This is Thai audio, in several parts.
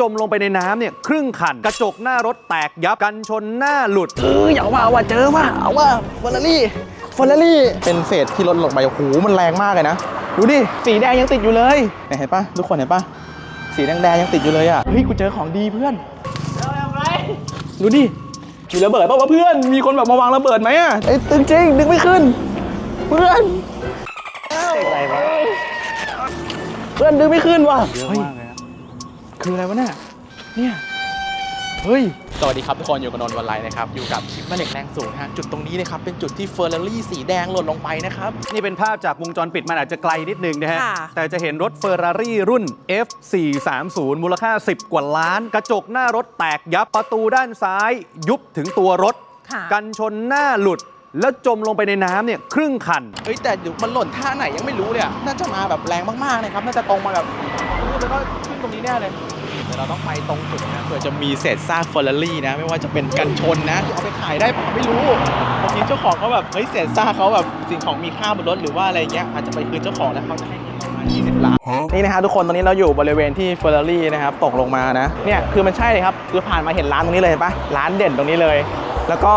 จมลงไปในน้ำเนี่ยครึ่งคัน กระจกหน้ารถแตกยับกันชนหน้าหลุด เอออย่าว่าเอาว่าเจอว่าเอาว่าเฟอร์รารี่เฟอร์รารี่เป็นเศษที่รถหลงไปโอ้โหมันแรงมากเลยนะ ดูดิ สีแดงยังติดอยู่เลยเนี่ยเห็นปะทุกคนเห็นปะสีแดงๆยังติดอยู่เลยอะเฮ้ยกูเจอของดีเพื่อนดูดิมีระเบิดป่าวะเพื่อนมีคนแบบมาวางระเบิดไหมอะไอ้ยตึงจริงดึงไม่ขึ้น เพื่อนอะไรวะเพื่อนดึงไม่ขึ้นว่ะเยอะเฮ้ยมากเลยนะ คืออะไรวะเนี่ยเนี่ยเฮ้ย สวัสดีครับทุกคนอยู่กับนนท์วันไลน์นะครับ อยู่กับคลิปแม่เหล็กแรงสูงนะฮะจุดตรงนี้นะครับ เป็นจุดที่เฟอร์รารี่สีแดงหล่นลงไปนะครับ นี่เป็นภาพจากวงจรปิดมันอาจจะไกลนิดนึงนะฮะ ค่ะ แต่จะเห็นรถเฟอร์รารี่รุ่น F430 มูลค่า 10 กว่าล้าน กระจกหน้ารถแตกยับประตูด้านซ้าย ยุบถึงตัวรถ ค่ะ กันชนหน้าหลุด แล้วจมลงไปในน้ำเนี่ยครึ่งคัน เฮ้ยแต่เดี๋ยวมันหล่นท่าไหนยังไม่รู้เลยอะน่าจะมาแบบแรงมากๆนะครับ น่าจะตรงมาแบบรู้แล้วก็ขึ้น ตรงนี้แน่เลยเดี๋ยวเราต้องไปตรงจุดนะเผื่อจะมีเศษซากเฟอร์รารี่นะ ไม่ว่าจะเป็นกันชนนะเอาไปขายได้เปล่าไม่รู้บางทีเจ้าของเขาแบบเฮ้ยเศษซากเขาแบบสิ่งของมีค่าบนรถหรือว่าอะไรเงี้ยอาจจะไปคืนเจ้าของแล้วเขาจะให้เงินประมาณ20ล้านนี่นะฮะทุกคนตอนนี้เราอยู่บริเวณที่เฟอร์รารี่นะครับตกลงมานะเนี่ยคือมันใช่เลยครับคือผ่านมาเห็นร้านตรงนี้เลยเห็นปะร้านเด่นตรงนี้เลย แล้วก็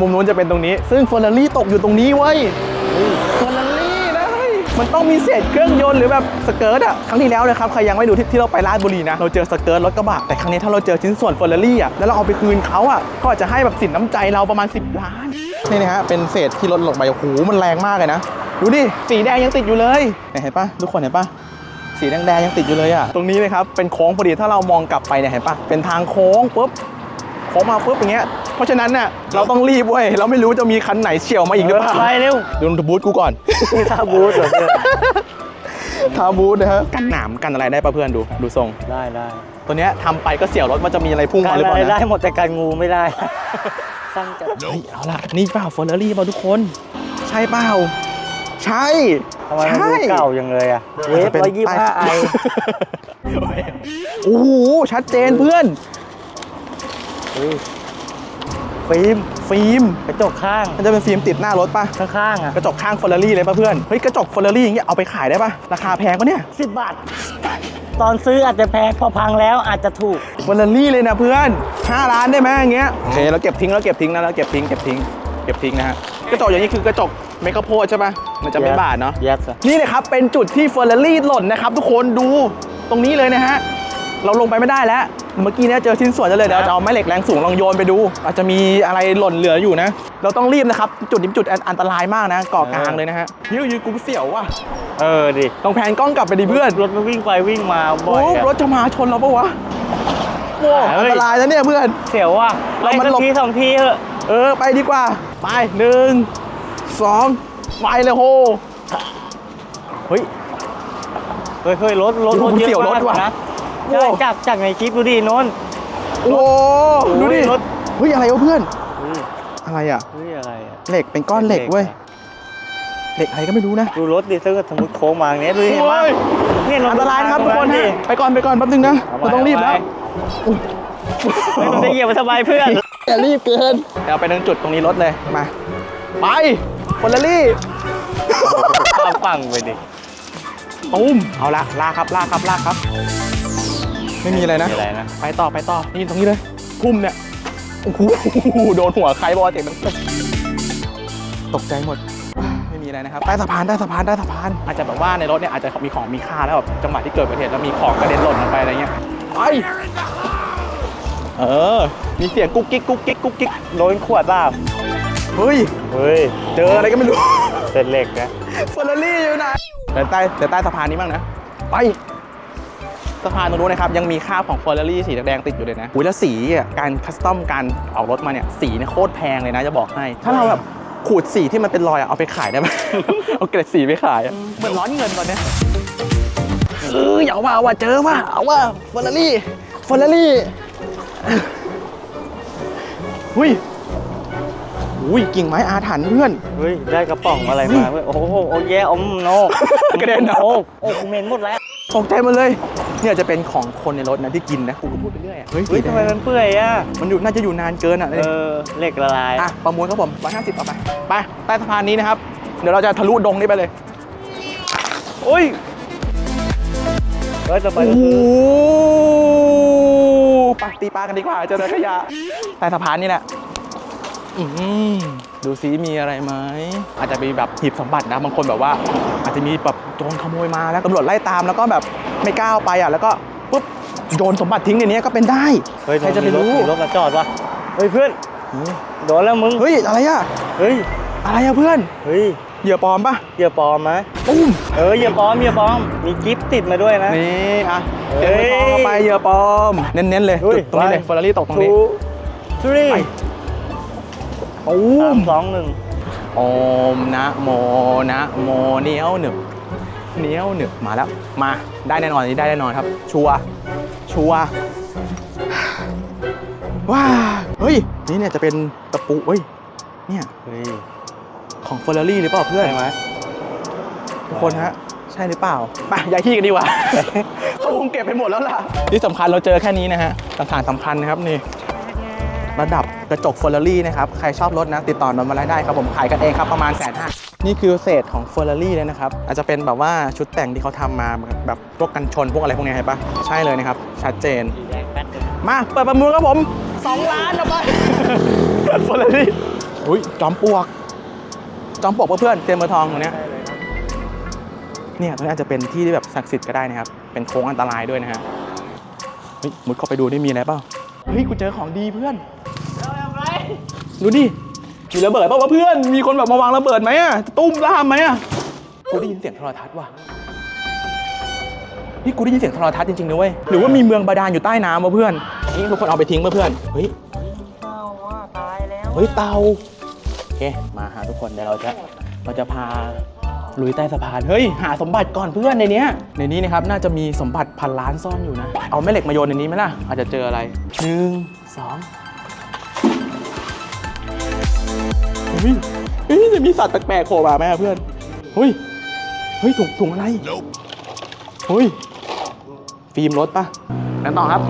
มุมนู้นจะเป็นตรงนี้ ซึ่งเฟอร์รารี่ตกอยู่ตรงนี้เว้ยเฟอร์รารี่นะเฮ้ย มันต้องมีเศษเครื่องยนต์หรือแบบสเกิร์ตอะครั้งที่แล้วนะครับใครยังไม่ดูที่ที่เราไปราชบุรีนะเราเจอสเกิร์ตรถกระบะแต่ครั้งนี้ถ้าเราเจอชิ้นส่วนเฟอร์รารี่อะแล้วเราเอาไปคืนเขาอะก็จะให้แบบสินน้ำใจเราประมาณ 10 ล้านนี่นะฮะเป็นเศษที่รถหลงไปโอ้โหมันแรงมากเลยนะดูดิสีแดงยังติดอยู่เลยเนี่ยเห็นปะทุกคนเห็นปะสีแดงๆยังติดอยู่เลยอะตรงนี้นะครับเป็นโค้งพอดีถ้าเรามองกลับไปเนี่ยเห็นปะเป็นทางโค้งปุ๊บ โค้งมาปุ๊บอย่างเงี้ยเพราะฉะนั้นเนี่ยเราต้องรีบเว้ยเราไม่รู้จะมีคันไหนเฉี่ยวมาอีกหรือเปล่าไปเร็วดูบูธกูก่อนนี่ท่าบูธเหรอเพื่อนทาบูธนะฮะกันหนามกันอะไรได้ป่ะเพื่อนดูดูทรงได้ได้ตัวเนี้ยทำไปก็เสี่ยวรถว่าจะมีอะไรพุ่งกามาหรือรเปอะไรล่าได้นะหมดแต่การงูไม่ได้สร้างจัดเฮ้ยเอาล่ะนี่เปล่าเฟอร์รารี่ป่ะทุกคน ใช่เปล่าใช่ทำไมมันใช่ดูเก่ายังเลยอะเวอาจฟจะเป็นร้อยยี่สิบห้าไอโอ้โหชัดเจนเพื่อน ฟิล์มฟิล์มกระจกข้างมันจะเป็นฟิล์มติดหน้ารถป่ะข้างๆอะกระจกข้างเฟอร์รารี่เลยป่ะเพื่อนเฮ้ยกระจกเฟอร์รารี่อย่างเงี้ยเอาไปขายได้ป่ะราคาแพงปะเนี่ยสิบบาทตอนซื้ออาจจะแพงพอพังแล้วอาจจะถูกเฟอร์รารี่เลยนะเพื่อน5ล้านได้ไหมอย่างเงี้ยโอเคเราเก็บทิ้งเราเก็บทิ้งนะเราเก็บทิ้งเก็บทิ้งเก็บทิ้งนะฮะกระจกอย่างนี้คือกระจกเมกะโพดใช่ปะมันจะไม่บาดเนาะ yes อะนี่นะครับเป็นจุดที่เฟอร์รารี่หล่นนะครับทุกคนดูตรงนี้เลยนะฮะเราลงไปไม่ได้แล้ว เมื่อกี้เนี่ยเจอชิ้นส่วนจะเลยเดี๋ยวเราจะเอาแม่เหล็กแรงสูงลองโยนไปดู อาจจะมีอะไรหล่นเหลืออยู่นะ เราต้องรีบนะครับ จุดนี้เป็นจุดอันตรายมากนะเกาะกลางเลยนะฮะยืดยืดกูเสียวว่ะเออดิต้องแพนกล้องกลับไปดิเพื่อนรถมันวิ่งไปวิ่งมาบ่โอ้อยอะรถจะมาชนเราปะวะโอ้เฮ้อัยนตรายนะเนี่ยเพื่อนเสียวว่ะเราไปมันสักหลบทีสองทีเถอะเออไปดีกว่า ไปหนึ่งสองไปเลยโฮเฮ้ยเฮ้ยเฮ้ยรถรถโอ้รโหถเยเสี่ยวอะรถมากว่ะนะโอ้ ใช่จากจากในคลิปดูดินนท์โอ้โหดูดิรถ เฮ้ยอะไรวะเพื่อนอุ้ยอะไรอะเฮ้ยอะไรอะเหล็กเป็นก้อนเหล็กเว้ยเหล็กอะไรก็ไม่รู้นะดูรถดิถ้าเกิดสมมติโค้งมาอย่างเนี้ยดูดิเห็นปะโอ้ยเนี่ยรถอันตรายนะครับทุกคนดิฮะไปก่อนไปก่อนแป๊บนึงนะเอาไว้เราต้องรีบแล้วไม่ต้องได้เหยียบมันสบายเพื่อนอย่ารีบเกินเดี๋ยวไปตรงจุดตรงนี้รถเลยมาไปฟอลลารี่ข้ามฝั่งไปดิตุ้มเอาละลากครับลากครับลากครับ ไม่มีอะไรนะมีอะไรนะ ไปต่อไปต่อ นี่ตรงนี้เลยพุ่มเนี่ย โอ้โห โดนหัวใครบอกว่าเสียงมันตกใจหมด ไม่มีอะไรนะครับ ใต้สะพาน ใต้สะพาน ใต้สะพาน อาจจะแบบว่าในรถเนี่ยอาจจะมีของมีค่าแล้วแบบจังหวะที่เกิดอุบัติเหตุแล้วมีของกระเด็นหล่นลงไปอะไรเงี้ยไปเออ มีเสียงกุ๊กกิ๊กกุ๊กกิ๊กกุ๊กกิ๊กโดนขวดเปล่าเฮ้ย เฮ้ย เจออะไรก็ไม่รู้เศษเหล็กนะเฟอร์รารี่อยู่ไหนเดี๋ยวใต้เดี๋ยวใต้สะพานนี้บ้างนะ ไป สะพานตรงนู้นนะครับยังมีคราบของเฟอร์รารี่สีแดงๆติดอยู่เลยนะอุ้ยแล้วสีอะการคัสตอมการเอารถมาเนี่ยสีเนี่ยโคตรแพงเลยนะจะบอกให้ ถ้าเราแบบขูดสีที่มันเป็นรอยอะเอาไปขายได้ไหม เอาเกล็ดสีไปขายอะเหมือนร้อนเงินตอนเนี้ยเอออย่าว่าว่าเจอว่าเอาว่าเฟอร์รารี่เฟอร์รารี่หุ้ยอุ้ยกิ่งไม้อาถรรพ์เพื่อน เฮ้ย ได้กระป๋องอะไรมาเว้ยโอ้โห โอ้แย่อมโนกระเด็นเหรอโอ้โอ้กูเหม็นหมดแล้ว ตกใจหมาเลย เนี่ยจะเป็นของคนในรถนะที่กินนะกูก็พูดไปเรื่อยอะเฮ้ยเฮ้ยทำไมมันเปื่อยอะ มันอยู่น่าจะอยู่นานเกินอะเออเหล็กละลาย อะประมูลครับผม150เอาไป ไปใต้สะพานนี้นะครับ เดี๋ยวเราจะทะลุดงนี้ไปเลยโอ้ยเฮ้ยต่อไปโอ้ก็โหคือตีปลากันดีกว่าเจอเลยขยะใต้สะพานนี่แหละอืม ดูซิมีอะไรไหมอาจจะมีแบบหีบสมบัตินะบางคนแบบว่า อาจจะมีแบบโจรขโมยมาแล้วตำรวจไล่ตามแล้วก็แบบไม่กล้าเอาไปอะแล้วก็ปุ๊บโยนสมบัติทิ้งในนี้ก็เป็นได้เฮ้ยใครจะไปรู้มีรถมาจอดวะเฮ้ยเพื่อนโดนแล้วมึงเฮ้ยอะไรอะเฮ้ยอะไรอะเพื่อนเฮ้ยเหยื่อปลอมปะเหยื่อปลอมไหมปุ้มเออเหยื่อปลอมเหยื่อปลอมมีกิฟต์ติดมาด้วยนะนี่อะเฮ้เจอยทองเข้าไปเหยื่อปลอมเน้นๆเลยเฮ้ยจุดตรงนี้เลยไปเฟอร์รารี่ตกตรงนี้ทูทรีไปปุ้สามมสองหนึ่งโอมนะโมนะโมเหนียวหนึบเหนียวหนึบมาแล้ว มาได้แน่นอนอันนี้ได้แน่นอนครับ ชัวร์ชัวร์ว้าเฮ้ย นี่เนี่ยจะเป็นตะปูเฮ้ย เนี่ยเฮ้ยของเฟอร์รารี่หรือเปล่าเพื่อน ใช่ไหมทุกคนฮะ ใช่หรือเปล่าไปย้ายที่กันดีกว่า เขาคงเก็บไปหมดแล้วล่ะ ที่สำคัญเราเจอแค่นี้นะฮะต่างๆสำคัญนะครับนี่ ระดับกระจกเฟอร์รารี่นะครับ ใครชอบรถนะ ติดต่อนนมาได้ครับผมขายกันเองครับประมาณแสนห้านี่คือเศษของเฟอร์รารี่เลยนะครับ อาจจะเป็นแบบว่าชุดแต่งที่เขาทำมาแบบพวกกันชนพวกอะไรพวกนี้เห็นปะใช่เลยนะครับ ชัดเจนสีแดงแป๊ดเลยมาเปิดประมูลครับผม 2 ล้านเอาไปเฟอร์รารี่อุ้ยจอมปลวกจอมปลวกเพื่อนๆเตรียมมือทองตรงเนี้ยเนี่ยตรงนี้อาจจะเป็นที่ที่แบบศักดิ์สิทธิ์ก็ได้นะครับ เป็นโค้งอันตรายด้วยนะฮะเฮ้ยมุดเข้าไปดูได้มีอะไรเปล่าเฮ้ยกูเจอของดีเพื่อน ดูดิมีระเบิดเปล่าวะเพื่อน มีคนแบบมาวางระเบิดไหมอะตุ้มล่ามไหมอะกูได้ยินเสียงโทรทัศน์ว่ะ นี่กูได้ยินเสียงโทรทัศน์จริงๆนะเว้ย หรือว่ามีเมืองบาดาลอยู่ใต้น้ำวะเพื่อน นี่ทุกคนเอาไปทิ้งเพื่อน เฮ้ย เต้าว่าตายแล้วเฮ้ยเตาโอเค มาหาทุกคนเดี๋ยวเราจะเราจะพาลุยใต้สะพาน เฮ้ย หาสมบัติก่อนเพื่อนในเนี้ย ในนี้นะครับน่าจะมีสมบัติพันล้านซ่อนอยู่นะ เอาแม่เหล็กมาโยนในนี้ไหมล่ะ อาจจะเจออะไรหนึ่งสอง ฮ้ยเฮ้ยจะมีสัตว์แปลกๆโผล่มาไหมเพื่อนเฮ้ยเฮ้ยถุงถุงอะไรเฮ้ยฟิล์มรถปะแล้วต่อครับ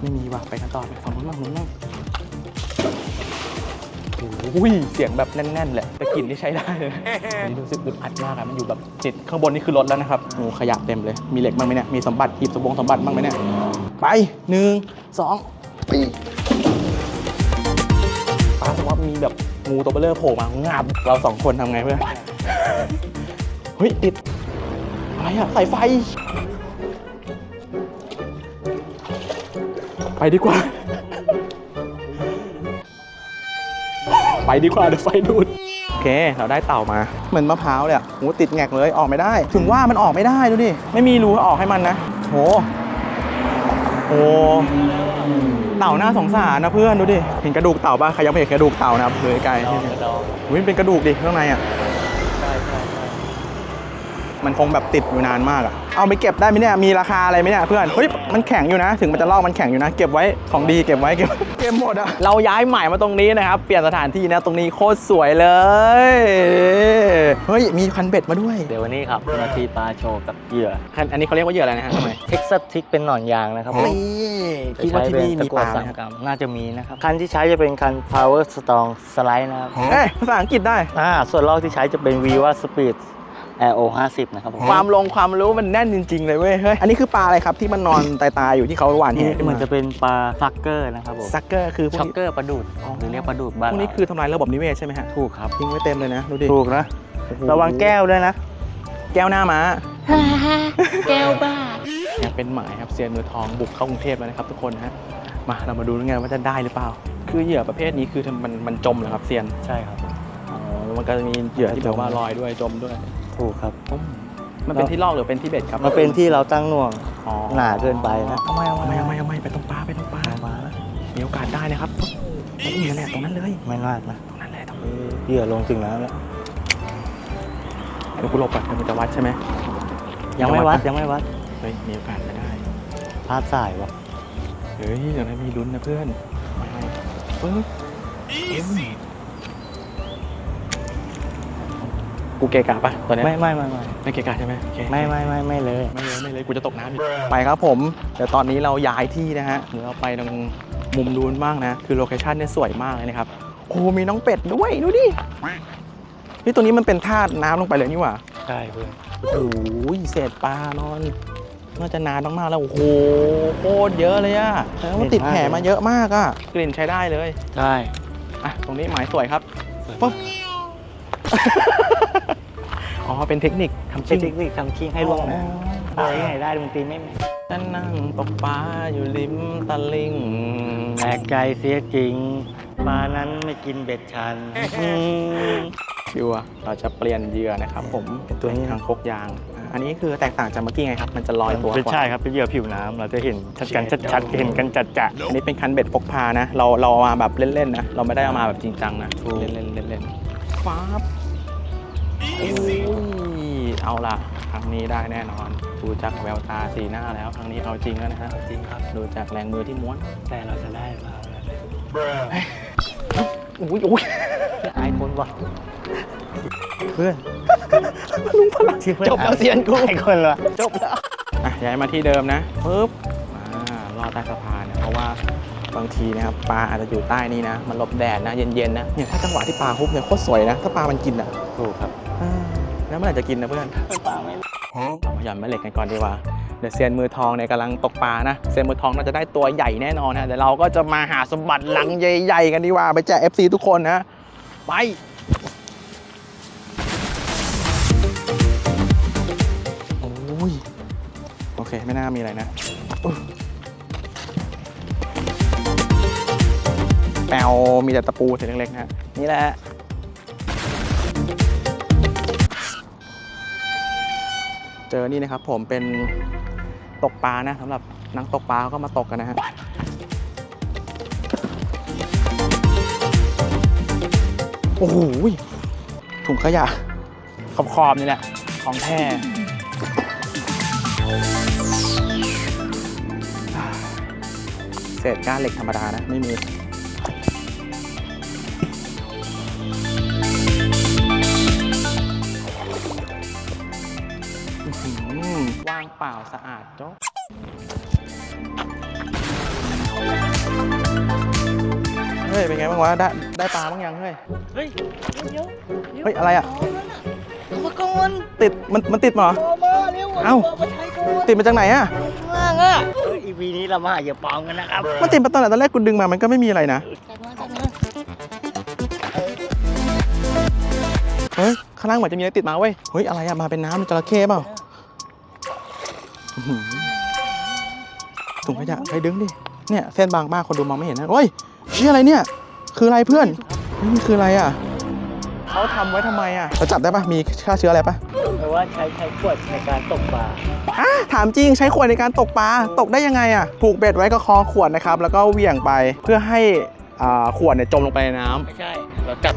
ไม่มีว่ะไปกันต่อไปฝั่งนู้นบ้างนู้นบ้างโอ้ยเสียงแบบแน่นๆเลยแต่กลิ่นที่ใช้ได้เลยนะอันนี้รู้สึกอึดอัดมากอะมันอยู่แบบติดข้างบนนี่คือรถแล้วนะครับโอ้ขยะเต็มเลยมีเหล็กบ้างไหมเนี่ยมีสมบัติหีบสมบงสมบัติบ้างไหมเนี่ยไปหนึ่งสอง ปีป้าสมมติว่ามีแบบงูตัวเบลเลอร์โผล่มางับเราสองคนทำไงเพื่อนเฮ้ยติดอะไรอะสายไฟ ไปดีกว่า ไปดีกว่าเดี๋ยวไฟดูดโอเค เราได้เต่ามา เหมือนมะพร้าวเลยอะโหติดแงกเลยออกไม่ได้ ถึงว่ามันออกไม่ได้ดูดิ ไม่มีรูออกให้มันนะ โห โอ้ ต่าน่าสงสารนะเพื่อนดูดิ เห็นกระดูกเต่าป่ะใครยังไม่เห็นกระดูกเต่านะครับเลยไกลดองกระดองอุ้ยมันเป็นกระดูกดิข้างในอะใช่ใช่ใช่ มันคงแบบติดอยู่นานมากอะเอาไปเก็บได้ไหมเนี่ยมีราคาอะไรไหมเนี่ยเพื่อนเฮ้ยมันแข็งอยู่นะ ถึงมันจะลอกมันแข็งอยู่นะ เก็บไว้ของดีเก็บไว้เก็บเก็บหมดอะเราย้ายใหม่มาตรงนี้นะครับเปลี่ยนสถานที่นะตรงนี้โคตรสวยเลยเฮ้ยมีคันเบ็ดมาด้วยเดี๋ยววันนี้ครับนาทีปลาโชว์กับเหยื่อคันอันนี้เขาเรียกว่าเหยื่ออะไรนะฮะทำไมเท็กซัสทิกเป็นหนอนยางนะครับผมนี่คิดว่าที่นี่มีปลาไหมสังครับกรรมน่าจะมีนะครับคันที่ใช้จะเป็นคัน Power Strong Slide นะครับเอ้ยภาษาอังกฤษได้อ่าส่วนลอกที่ใช้จะเป็น Viva Speed Air O 50 นะครับผมความลงความรู้มันแน่นจริง ๆ เลยเว้ยเฮ้ยอันนี้คือปลาอะไรครับที่มันนอนตายๆอยู่ที่เขาหวานแหนี่ขึ้นมัมานจะเป็นปลาซักเกอร์นะครับผมซักเกอร์คือพวกช็อกนี้เกอร์ปลาดูดหรือเรียกปลาดูดบ้านพวกนี้เราคือทำลายระบบนิเวศใช่ไหมฮะถูกครับทิ้งไว้เต็มเลยนะดูดิถูกนะโอ้โหระวังแก้วด้วยนะ แก้วหน้าม้าแก้วบ้ายังเป็นหมายครับเซียนมือทองบุกเข้ากรุงเทพแล้วนะครับทุกคนฮะมาเรามาดูกันว่าจะได้หรือเปล่า คือเหยื่อประเภทนี้คือมันมันจมเหรอครับเซียนใช่ครับอ๋อมันก็จะมีเหยื่อที่แบบว่าจมลอยด้วยจมด้วย ถูกครับอืมมันเป็นที่ลอกหรือเป็นที่เบ็ดครับมันเป็นที่เราตั้งหน่วงอ๋อหนาเกินไปนะทำไมทำไมทำไมทำไมไปตรงปลาไปตรงปลามามีโอกาสได้นะครับตรงนี้แหละตรงนั้นเลยไม่มากนะตรงนั้นเลยตรงเออเหยื่อลงถึงน้ำแล้วเดี๋ยวกูหลบก่อนเดี๋ยวมันจะวัดใช่ไหมยังไม่วัดยังไม่วัดเฮ้ยมีโอกาสไปได้พลาดสายวะเฮ้ยเดี๋ยวนั้นมีลุ้นนะเพื่อนมาปึ๊บเอ็ม กูเกะกะปะตอนเนี้ยไม่ไม่ไม่ไม่ไม่เกะกะใช่ไหมโอเคไม่ไม่ไม่ไม่เลยไม่เลยไม่เลยกูจะตกน้ำอีกไปครับผมเดี๋ยวตอนนี้เราย้ายที่นะฮะเดี๋ยวเราไปตรงมุมดูนบ้างนะ คือโลเคชั่นเนี่ยสวยมากเลยนะครับโอ้มีน้องเป็ดด้วยดูดินี่ตัวนี้มันเป็นท่าน้ำลงไปเลยนี่หว่าใช่เพื่อนโอ้โหเศษปลานอนน่าจะนานมากๆแล้วโอ้โหโคตรเยอะเลยอะแสดงว่าติดแผลมาเยอะมากอะกลิ่นใช้ได้เลยใช่อะ ตรงนี้หมายสวยครับปุ๊บ อ๋อ เป็นเทคนิคทำเป็นชิ้นเทคนิคทำชิงให้ล่วงนะอะไรที่ไหนได้บางทีไม่ฉันนั่งตกปลาอยู่ริมตลิ่งแปลกใจเสียจริงปลานั้นไม่กินเบ็ดฉันชิวอะเราจะเปลี่ยนเหยื่อนะครับผมเป็นตัวนี้ทางคกยางอะอันนี้คือแตกต่างจากเมื่อกี้ไงครับ มันจะลอยตัวเป็นกว่า ใช่ครับเป็นเหยื่อผิวน้ำเราจะเห็นชัดกันชัดๆเห็นกันจัดจะอันนี้เป็นคันเบ็ดพกพานะ เราเราเอามาแบบเล่นๆนะ เราไม่ได้เอามาแบบจริงจังนะถูกเล่นๆเล่นๆฟ้าบอุ้ย เอาล่ะ ครั้งนี้ได้แน่นอน ดูจากแววตาสีหน้าแล้ว ครั้งนี้เอาจริงแล้วนะฮะจริงครับ ดูจากแรงมือที่ม้วน แต่เราจะได้เปล่าอุ้ยอุ้ยอายคนวะเพื่อนชื่อเพื่อนจบแล้วเซียนกูอายคนวะจบแล้วอะย้ายมาที่เดิมนะปึ๊บอ่ารอดใต้สะพานเนี่ยเพราะว่าบางทีนะครับปลาอาจจะอยู่ใต้นี้นะ มันหลบแดดนะเย็นๆนะเนี่ยถ้าจังหวะที่ปลาฮุบเนี่ยโคตรสวยนะ ถ้าปลามันกินอะถูกครับ อ่าแล้วเมื่อไหร่จะกินนะเพื่อนปลาไม่เรามาหย่อนแม่เหล็กกันก่อนดีกว่า เดี๋ยวเซียนมือทองเนี่ยกำลังตกปลานะ เซียนมือทองน่าจะได้ตัวใหญ่แน่นอนนะเดี๋ยวเราก็จะมาหาสมบัติหลังใหญ่ ๆ กันดีกว่า ไปแจก FC ทุกคนนะ ไปโอ้ยโอเค ไม่น่ามีอะไรนะอุ๊ยแปลวมีแต่ตะปูเศษเล็กๆนะฮะนี่แหละ จอนี่นะครับผมเป็นตกปลานะสำหรับนักตกปลาเขาก็มาตกกันนะฮะโอ้โหถุงขยะขอบขอบนี่แหละ ของแท้เศษก้านเหล็กธรรมดานะ ไม่มี เปล่าสะอาดโจ๊กเฮ้ย เป็นไงบ้างวะ ได้ได้ปลาบ้างยังเฮ้ย เฮ้ยเดี๋ยวเฮ้ย อะไรอะมาก่อนติด มันมันติดมาเหรอเอามาเร็วเอ้า มาใช้ก่อนติดมาจากไหนอะข้างล่างอะเฮ้ยอีพีนี้เรามาหาเหยื่อปลอมกันนะครับมันติดมาตอนไหนตอนแรกกูดึงมา มันก็ไม่มีอะไรนะ จัดมาจัดมาเฮ้ย ข้างล่างเหมือนจะมีอะไรติดมาเว้ย เฮ้ย อะไรอะมาเป็นน้ำจระเข้เปล่าอื้อหือ ถุงขยะไปดึงดิ เนี่ยเส้นบางมากคนดูมองไม่เห็นนะเฮ้ยเชี่ยอะไรเนี่ย คืออะไรเพื่อนเฮ้ยนี่คืออะไรอะ เขาทำไว้ทำไมอะเราจับได้ปะมีฆ่าเชื้ออะไรปะแปลว่าใช้ใช้ขวดในการตกปลาอะถามจริงใช้ขวดในการตกปลา ตกได้ยังไงอะ ผูกเบ็ดไว้กับคอขวดนะครับ แล้วก็เหวี่ยงไปเพื่อให้อ่าขวดเนี่ยจมลงไปในน้ำ ไม่ใช่ เราจับ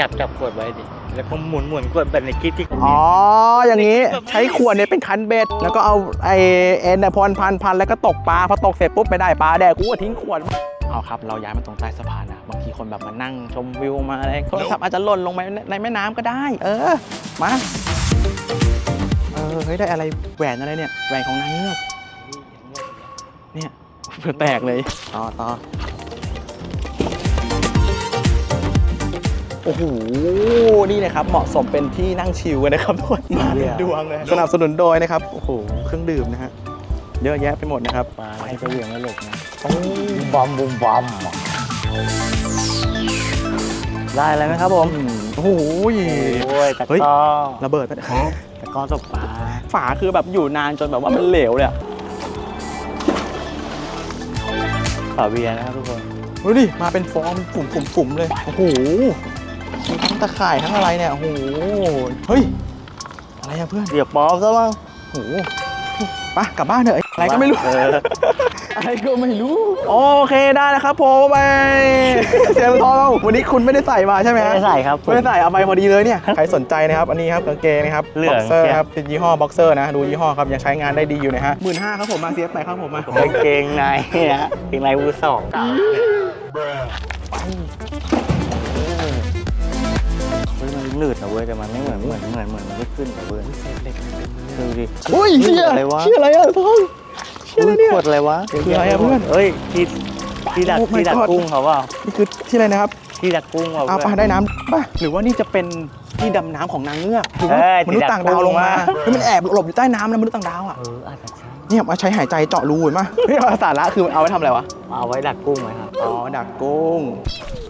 จับจับขวดไว้ดิ แล้วก็หมุนหมุนขวดแบบในคลิปที่เขาอ๋อ อย่างนี้ใช้ขวดเนี่ยเป็นคันเบ็ด แล้วก็เอาไอเอ็นเนี่ยพนพันพันแล้วก็ตกปลา พอตกเสร็จปุ๊บไม่ได้ปลาแดกกูก็ทิ้งขวด เอาครับ เราย้ายมาตรงใต้สะพานนะ บางทีคนแบบมานั่งชมวิวมาอะไรโทรศัพท์อาจจะหล่นลงไปในแม่น้ำก็ได้ เออ มา เออ เฮ้ย ได้อะไร แหวนอะไรเนี่ย แหวนของนางเงือกเนี่ยเพื่อแตกเลย ต่อต่อ โอ้โห นี่นะครับ เหมาะสมเป็นที่นั่งชิลกันนะครับทุกคนมาเป็นดวงเลยสนับสนุนโดยนะครับ โอ้โห เครื่องดื่มนะฮะ เยอะแยะไปหมดนะครับปลาให้จะเหวี่ยงแม่เหล็กนะโอ้บอมบุมบอมได้อะไรไหมครับผม โอ้โหโอ้ยตะเฮ้ยกร้อระเบิดไปตะกร้อตกปลาฝาคือแบบอยู่นานจนแบบว่ามันเหลวเลยอะฝาเบียร์นะครับทุกคนดูดิ มาเป็นฟองฝุ่มฝุ่มฝุ่มเลย โอ้โหมีทั้ง ตะข่ายทั้งอะไรเนี่ยโอ้โหเฮ้ยอะไรอะเพื่อนเหยื่อปลอมซะมั้งโอ้โหไปกลับบ้านเถอะไอ้อะไรก็ไม่รู้ เออ อะไรก็ไม่รู้ โอเคได้นะครับผมไปเสียงทองวันนี้คุณไม่ได้ใส่มาใช่ไหมไม่ฮะได้ใส่ครับผมไม่ได้ใส่เอาไปพอดีเลยเนี่ยใครสนใจนะครับอันนี้ครับกางเกงนะครับเหลืบ็อองกเซอร์เชียวครับเป็นยี่ห้อบ็อกเซอร์นะดูยี่ห้อครับยังใช้งานได้ดีอยู่นะฮะหมื่นห้าครับผมมาเสียไปครับผมมา กางเกงในนะกางเกงในมือสองเฮ้ยมัน หนืดนะเว้ยแต่มันไม่เหมือนเหมือนเหมือนเหมือนมันไม่ขึ้นนะเว้ยดูดิอุ้ยเชี่ยอะไรวะเชี่ยอะไรอะทองเชี่ยอะไรเนี่ยขวดอะไรวะคืออะไรอะเพื่อนเฮ้ยที่ที่ดัก Oh my ที่ดัก God กุ้งเขาเปล่านี่คือที่อะไรนะครับที่ดักกุ้งเปล่าเอาเพื่ปะอนได้น้ำปะหรือว่านี่จะเป็นที่ดำน้ำของนางเงือกหรือเอว่าอมนุษย์ต่างดาวลงมาที่ดักกุ้งมาเฮ้ยมันแอบหลบอยู่ใต้น้ำนะมนุษย์ต่างดาวอะเอออาจจะใช่เนี่ยมาใช้หายใจเจาะรูเห็นปะเฮ้ยเอาสาระคือมันเอาไว้ทำอะไรวะเอาไว้ดักกุ้งไหมครับอ๋อดักกุ้งโ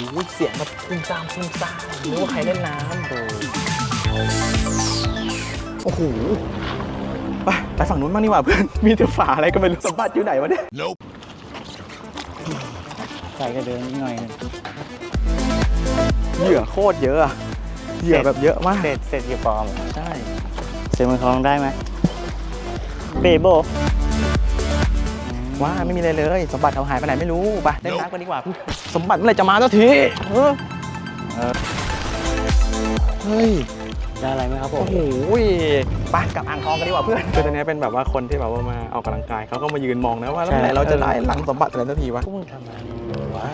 อ้โหเสียงแบบพุ่งซ่ามพุ่งซ่ามนึกว่าใครเล่นน้ำโอ้โหไปไปฝั่งนู้นบ้างดีกว่าเพื่อน มีแต่ฝาอะไรก็ไม่รู้สมบัติอยู่ไหนวะเนี่ยใส่ก็เดินนิดหน่อยหนึงเหยื่อโคตรเยอะอะเหยื่อแบบเยอะมากเศษเศษกี่ปอมเหรอใช่เศษมือคลองได้ไหมเบโบ ว่าไม่มีอะไรเลย สมบัติเขาหายไปไหนไม่รู้ไปเล่นน้ำกันดีกว่า สมบัติเมื่อไหรจะมาสักทีเออเออเฮ้ยได้อะไรไหมครับผมโอ้โหไปกลับอ่างทองกันดีกว่าเพื่อนคือตอนนี้เป็นแบบว่าคนที่แบบว่ามาออกกำลังกายเขาก็มายืนมองนะว่าแล้วเมื่อไหร่เราจะได้หลังสมบัติอะไรสักทีวะพวกมึงทำอะไรอยู่วะ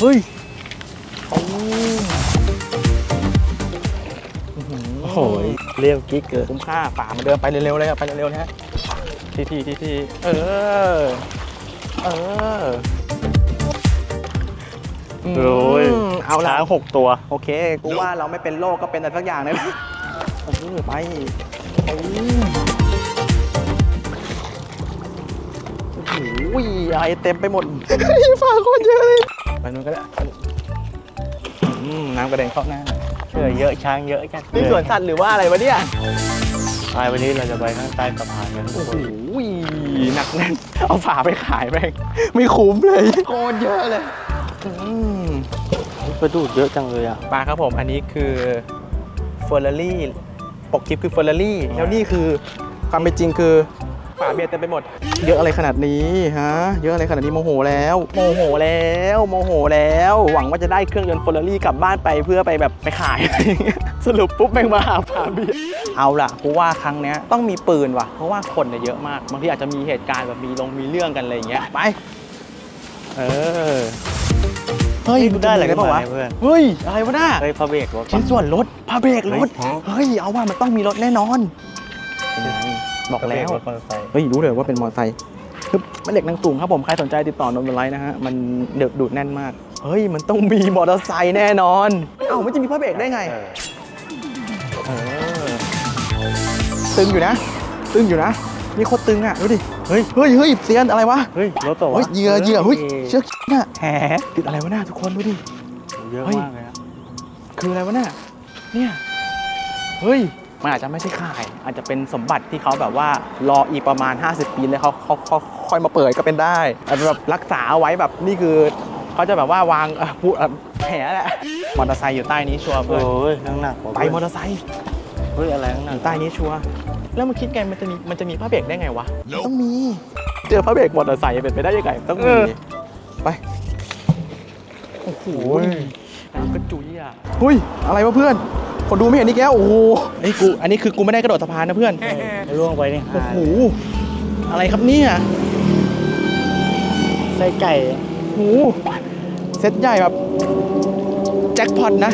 เฮ้ยโอ้โหเรียบกิ๊กเกินคุ้มค่าฝ่ามาเดินไปเร็วๆเลยครับไปเร็วๆนะฮะ ทีทีทีทีเออ เออโอ้ยมเอาละช้างหกตัว โอเค กูว่าเราไม่เป็นโรคก็เป็นอะไรสักอย่างเลยเออไปโอ้โอ้โหอะไรเต็มไปหมดฝาโคตรเยอะเลยไปนู้นก็ได้อืมน้ำกระเด็นเข้าหน้าเชื่อเยอะช้างเยอะจัดนี่สวนสัตว์หรือว่าอะไรวะเนี่ยไปวันนี้เราจะไปข้างใต้สะพานกันทุโอ้กโหคน หนักแน่น เอาฝาไปขายแม่งไม่คุ้มเลยโคตรเยอะเลยอืมกระดูดเยอะจังเลยอะปลาครับผมอันนี้คือเฟอร์รารี่ปกคลิปคือเฟอร์รารี่แล้วนี่คือความเป็นจริงคือ ฝาเบียร์เต็มไปหมด เยอะอะไรขนาดนี้ฮะ เยอะอะไรขนาดนี้โมโหแล้ว โมโหแล้วโมโหแล้ว หวังว่าจะได้เครื่องยนต์เฟอร์รารี่กลับบ้านไปเพื่อไปแบบไปขาย สรุปปุ๊บแม่งมาหาฝาเบียร์เอาล่ะกูว่าครั้งเนี้ยต้องมีปืนว่ะ เพราะว่าคนเนี่ยเยอะมากบางทีอาจจะมีเหตุการณ์แบบมีลงมีเรื่องกันอะไรอย่างเงี้ยไปเออเฮ้ยมึงได้อะไรด้กันปะมาวะเพื่อนเฮ้ยอะไรวะน่าเฮ้ยพระเบรกรถชิ้นส่วนรถผ้าเบรกรถเฮ้ยเอาว่ามันต้องมีรถแน่นอน บอกแล้วรถมอเตอร์ไซค์เฮ้ยรู้เลยว่าเป็นมอเตอร์ไซค์คือมันเหล็กนางตุ่งครับผมใครสนใจติดต่อโนนไลท์นะฮะมันเดือดดูดแน่นมากเฮ้ยมันต้องมีมอเตอร์ไซค์แน่นอนเอ้ามันจะมีผ้าเบรกได้ไงเออเออตึงอยู่นะ ตึงอยู่นะนี่โคตรตึงอะดูดิเฮ้ยเฮ้ยเฮ้ยเซียนอะไรวะเฮ้ยรถตัวเฮ้ยเหยื่อเหยื่อเฮ้ยเชือกน่ะแหติดอะไรวะน่าทุกคนดูดิเยอะเฮ้ยมากเลยอะคืออะไรวะเนี่ยเนี่ยเฮ้ย มันอาจจะไม่ใช่ขาย อาจจะเป็นสมบัติที่เขาแบบว่ารออีกประมาณ 50 ปีเลยเขาเขาเขาค่อยมาเปิดก็เป็นได้อาจจะแบบรักษาเอาไว้แบบนี่คือเขาจะแบบว่าวางเอ่อพูดเอ่อแผลแหละมอเตอร์ไซค์อยู่ใต้นี้ชัวร์เพื่อนโอ้ยนั่งหนักกว่าไปมอเตอร์ไซค์เฮ้ยอะไรนั่งหนัอกยู่ใต้นี้ชัวร์แล้วมันคิดไงมันจะมีมันจะมีผ้าเบรกได้ไงวะต้องมีเจอผ้าเบรกมอเตอร์ไซค์เป็นไปได้ยังไงต้องมีไปโอ้โหน้ำกระจุยอะเฮ้ยอะไรวะเพื่อน คนดูไม่เห็นนี่แกวโอ้โหไอ้ยกูอันนี้คือกูไม่ได้กระโดดสะพานนะเพื่อนล่วงไปนี่โอ้โหอะไรครับเนี่ยไส้ไก่โอ้โหเซตใหญ่แบบแจ็คพอตนะ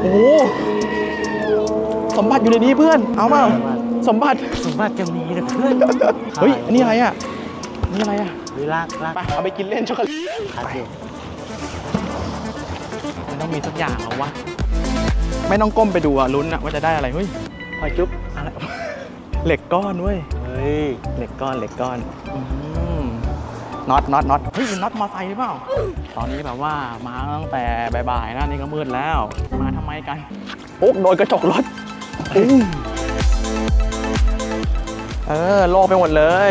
โอ้โหสมบัติอยู่ในนี้เพื่อน เอาเปล่าสมบัติสมบัติจะมีนะเพื่อนเฮ้ยอันนี้อะไรอะอันนี่อะไรอะเฮ้ยลากลากไปเอาไปกินเล่นช็อกโกแลตขาดอยู่มันต้องมีสักอย่างเหรอวะ ไม่ต้องก้มไปดูอะลุ้นอะว่าจะได้อะไรเฮ้ยพอจุ๊บอะไร เหล็กก้อนเว้ยเฮ้ยเหล็กก้อนเหล็กก้อนอืมน็อตน็อตน็อตเฮ้ยเป็นน็อตมอไซค์หรือเปล่า ตอนนี้แบบว่ามาตั้งแต่บ่ายๆแล้วนี่ก็มืดแล้ว มาทำไมกันโอ๊กโดนกระจกรถอุ้มเออโลกไปหมดเลย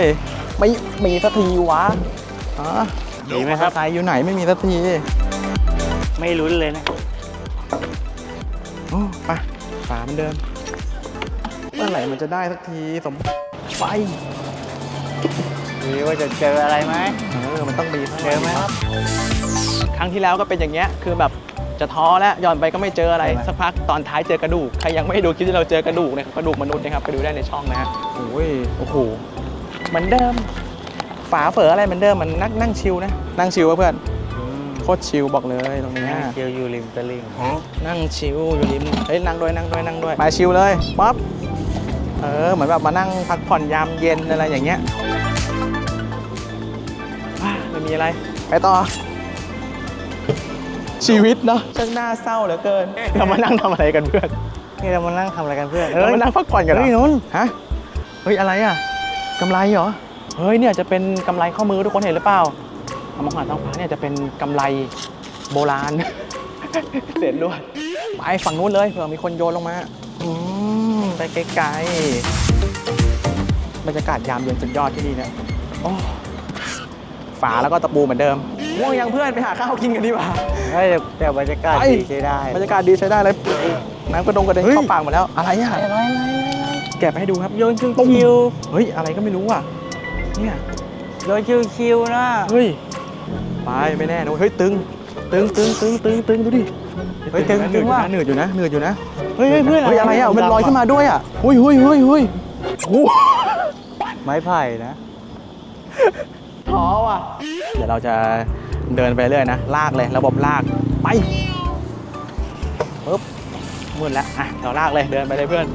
ไม่มีสักทีวะฮะมีไหมครับอเตอไซค์อยู่ไหนไม่มีสักที ไม่ลุ้นเลยนะโอ้ไปฝาเหมันเดิมเมื่อไหร่มันจะได้สักทีสมไฟหรือว่าจะเจออะไรไหมเออมันต้องมีสักเจอไหมครับ ครั้งที่แล้วก็เป็นอย่างเงี้ยคือแบบจะท้อแล้วย้อนไปก็ไม่เจออะไรใช่ไหมสักพักตอนท้ายเจอกระดูกใครยังไม่ดูคลิปที่เราเจอกระดูกนะครับกระดูกมนุษย์นะครับไปดูได้ในช่องนะฮะโอ้ยโอ้โหเหมือนเดิม ฝาเฝออะไรเหมือนเดิมมันนั่งนั่งชิลนะนั่งชิลวะเพื่อนโคตรชิลบอกเลยตรงเนี้ยเกียวอยู่ริมตลิ่งนั่งชิลอยู่ริมเฮ้ยนั่งด้วยนั่งด้วยนั่งด้วยไปชิลเลยป๊อปเออเหมือนแบบมานั่งพักผ่อนยามเย็นอะไรอย่างเงี้ยว้าไม่มีอะไรไปต่อ ชีวิตเนาะช่างน่าเศร้าเหลือเกินเรามานั่งทำอะไรกันเพื่อนนี่เรามานั่งทำอะไรกันเพื่อนเรามานั่งพักผ่อนกันเหรอเฮ้ยนุ่นฮะเฮ้ยอะไรอะกำไรเหรอเฮ้ยเนี่ยจะเป็นกำไรข้อมือทุกคนเห็นหรือเปล่า เอามาหาท้องฟ้าเนี่ยจะเป็นกำไรโบราณ เสร็จด้วยไปฝั่งนู้นเลยเผื่อมีคนโยนลงมาอืมไปไกลๆบรรยากาศยามเย็นสุดยอดที่นี่เนี่ยโอ้ฝาแล้วก็ตะปูเหมือนเดิมง่วงยังเพื่อนไปหาข้าวกินกันดีกว่าเฮ้ยแต่บรรยากาศไปดีใช้ได้บรรยากาศดีใช้ได้เลยน้ำกระดงกระเด็นเฮ้ยเข้าปากหมดแล้วอะไรอะอะไรอะไรอะไรแกะไปให้ดูครับโยนชิวตุ้มชิวเฮ้ยอะไรก็ไม่รู้อะเนี่ยๆโยนชิวชิวๆนะเฮ้ย ไปไม่แน่นะเว้ยเฮ้ยตึงตึงตึงตึงตึงตึงดูดิเฮ้ยตึงหจนืริดงอยู่ว่ะนะหนืดอยู่นะหนืดอยู่นะเฮ้ยเฮ้ยเพื่อนเฮ้ยอะไรอะมันลอยขึ้นมาด้วยอะหุ้ยหุ้ยหุ้ยหุ้ยโอ้โหไม้ไผ่นะท้อว่ะเดี๋ยวเราจะเดินไปเรื่อยนะลากเลยระบบลากไปปึ๊บมืดแล้วอะเราลากเลยเดินไปเลยเพื่อน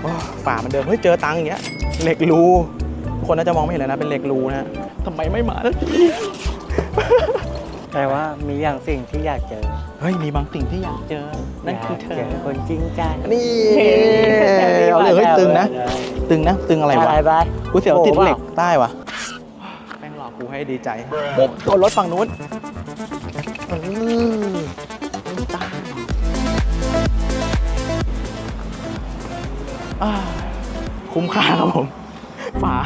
โอ้ฝ่ามันเดิมเฮ้ยเจอตังค์อย่างเงี้ยเหล็กรูทุก คนน่าจะมองไม่เห็นเลยนะเป็นเหล็กรูนะทำไมไม่มาสักทีแต่ว่ามีอย่างสิ่งที่อยากเจอเฮ้ยมีบางสิ่งที่อยากเจอ นั่นคือเธยากอเจอคนจริงใจนี่เอาเลยเฮ้ยตึงนะ ตึงนะ ตึงอะไรวะอะไรไปกูเสียวติดเหล็กโอ้ใต้วะแม่งหลอกกูให้ดีใจบกโดนรถฝั่งนู้นอื้อตายอ่าคุ้มค่าครับผมฝา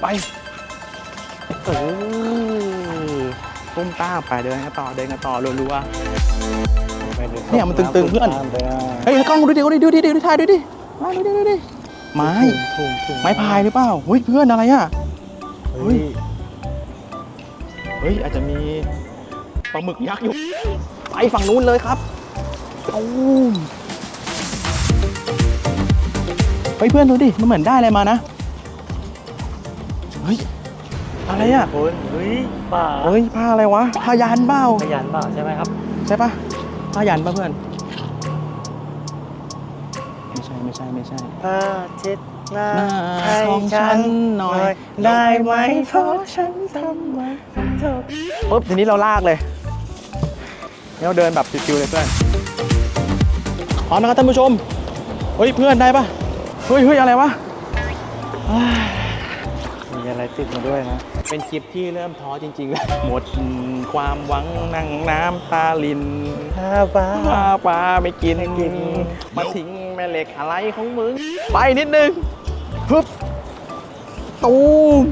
ไปเออตุ้มตามไปเดินกันต่อเดินกันต่อรัวๆเนี่ยมันตึงๆเพื่อนเฮ้ยกล้องดูดิดูดิดูดิดูดิถ่ายดูดิมาดูดิดูดิไม้ถุงถุงไม้พายหรือเปล่าเฮ้ยเพื่อนอะไรอะเฮ้เฮ้ยยเฮ้ยอาจจะมีปลาหมึกยักษ์อยู่ไปฝั่งนู้นเลยครับเอาเฮ้ยเพื่อนดูดิมันเหมือนได้อะไรมานะเฮ้ย อะไรอะคุณเฮ้ยป่าเฮ้ยผ้าอะไรวะผ้ายันเปล่าขยันเปล่าใช่ไหมครับ ใช่ปะผ้ายันปะเพื่อน ไม่ใช่ไม่ใช่ไม่ใช่ ผ้าเช็ดหน้าหน้าให้ของฉัฉันนหหน่น่ออย ย ได้ไหมเพราะฉันทำไว้เธอปุ๊บทีนี้เราลากเลยเราเดินแบบชิวๆเลยเพื่อนพร้อมนะครับท่านผู้ชม เฮ้ยเพื่อนได้ปะเฮ้ยเฮ้ยอะไรวะมีอะไรติดมาด้วยนะ เป็นคลิปที่เริ่มท้อจริงๆแล้วหมดความหวังนั่งน้ำตาลินถ้าบ้าปลาปลาไม่กินไม่กิน มาทิ้งแม่เหล็กอะไรของมึง ไปนิดนึงปึ๊บตูม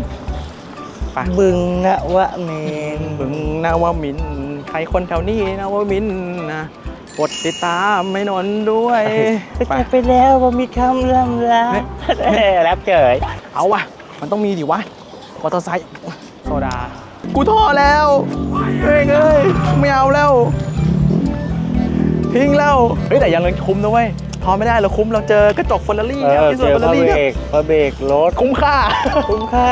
ไปบึงนะวะเมนบึงนาวมินทร์ใครคนแถวนี้นาวมินทร์นะกดติดตามไม่นนท์ด้วยไปไปไปแล้วว่ามีคำล่ำลาเอ้ยแรปเกยเอาวะมันต้องมีดิวะ มอเตอร์ไซค์โซดา กูท้อแล้วเอ้ยเอ้ยไม่เอาแล้ว ทิ้งแล้ว เฮ้ยแต่ยังคุ้มนะเว้ยพอไม่ได้เราคุ้มเราเจอกระจกเฟอร์รารี่เอครับอที่เจสวนอเฟอร์พระรารี่เบรเนี่ยกพระเบรกรถคุ้มค่า คุ้มค่า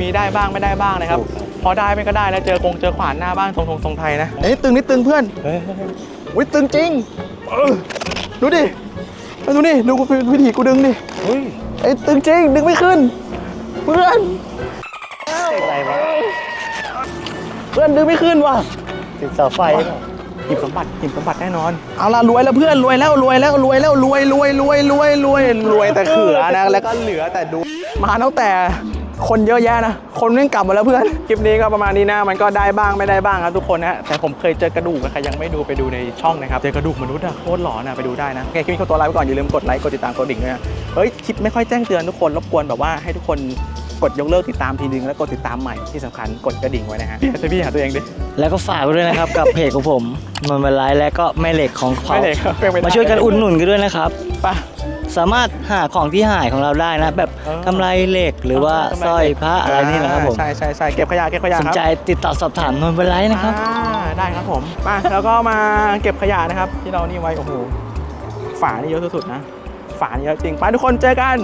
มีได้บ้างไม่ได้บ้างนะครับถูกครับพอได้ไม่ก็ได้แล้วเจอคงเจอขวานหน้าบ้านทรงทรงทรงไทยนะนี่ตึงนิดตึงเพื่อนเฮ้ยอุ้ยตึงจริงเออดูดิไปดูนี่ดูกูวิธีกูดึงดิเฮ้ยไอ้ตึงจริงดึงไม่ขึ้น เพื่อน เด็กอะไรวะเพื่อนดึงไม่ขึ้นว่ะติดเสาไฟเหรอหยิบสมบัติหยิบสมบัติแน่นอน เอาล่ะรวยแล้วเพื่อนรวยแล้วรวยแล้วรวยแล้วรวยรวยรวยรวยรวยรวยแต่เขือนะแล้วก็เหลือแต่ดู มาตั้งแต่คนเยอะแยะนะ คนนึงกลับหมาแล้วเพื่อน คลิปนี้ก็ประมาณนี้นะ มันก็ได้บ้างไม่ได้บ้างครับทุกคนนะ แต่ผมเคยเจอกระดูกอะใครยังไม่ดูไปดูในช่องนะครับ เจอกระดูกมนุษย์อะโคตรหลอนอะไปดูได้นะ โอเคคลิปนี้ขอตัวลาไปก่อนอย่าลืมกดไลค์กดติดตามกดดิ่งด้วยนะ เฮ้ยคลิปไม่ค่อยแจ้งเตือนทุกคนรบกวนแบบว่าให้ทุกคน กดยกเลิกติดตามทีนึงแล้วกดติดตามใหม่ที่สำคัญกดกระดิ่งไว้นะฮะพี่ให้พี่หาตัวเองดิแล้วก็ฝากไว้ด้วยนะครับกับเพจของผมนนท์บรรลัยและก็แม่เหล็กของเขาไม่เลยครับเป็นไปได้มาช่วยกันอุดหนุนกันด้วยนะครับไปสามารถหาของที่หายของเราได้นะ แบบเออกำไรเหล็กหรือว่าสร้อยพระอะไรนี่นะครับผมใช่ใช่ใช่เก็บขยะเก็บขยะสนครับใจติดต่อสอบถามนนท์บรรลัยนะครับอ่าได้ครับผมมาแล้วก็มาเก็บขยะนะครับ ที่เรานี่ไว้โอ้โหฝานี่เยอะสุดๆนะฝานี่เยอะจริงไปทุกคนเจอกัน